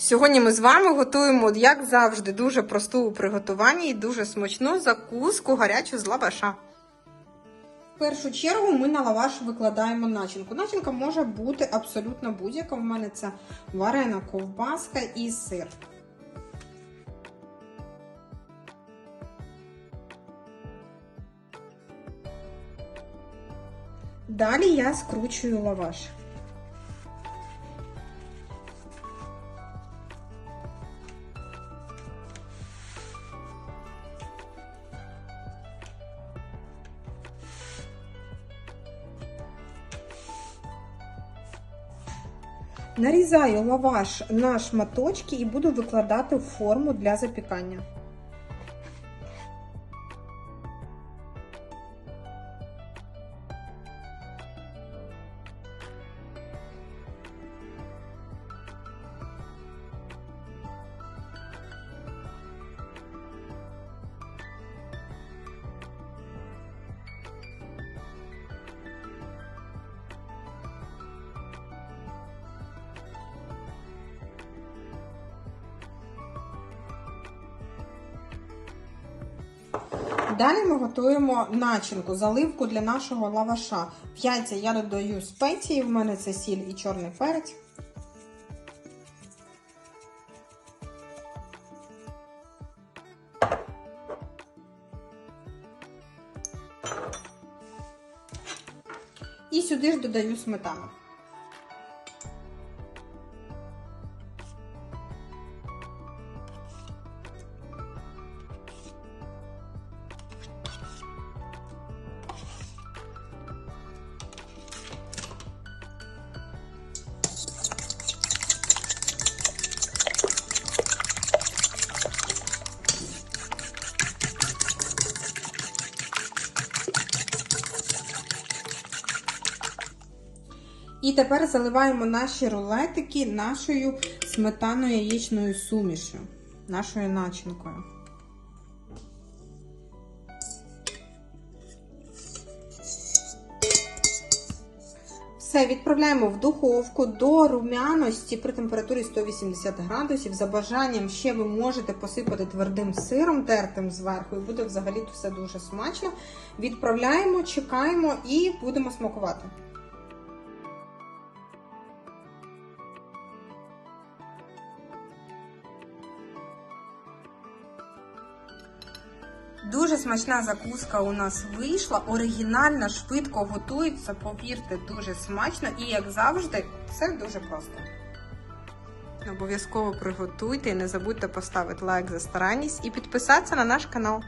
Сьогодні ми з вами готуємо, як завжди, дуже просту у приготуванні і дуже смачну закуску гарячу з лаваша. В першу чергу ми на лаваш викладаємо начинку. Начинка може бути абсолютно будь-яка. У мене це варена ковбаска і сир. Далі я скручую лаваш. Нарізаю лаваш на шматочки і буду викладати в форму для запікання. Далі ми готуємо начинку, заливку для нашого лаваша. В я додаю спеції, в мене це сіль і чорний перець. І сюди ж додаю сметану. І тепер заливаємо наші рулетики нашою сметаною яєчною сумішю, нашою начинкою. Все, відправляємо в духовку до румяності при температурі 180 градусів. За бажанням ще ви можете посипати твердим сиром, тертим зверху, і буде взагалі все дуже смачно. Відправляємо, чекаємо і будемо смакувати. Дуже смачна закуска у нас вийшла. Оригінальна, швидко готується. Повірте, дуже смачно і, як завжди, все дуже просто. Обов'язково приготуйте і не забудьте поставити лайк за старанність і підписатися на наш канал.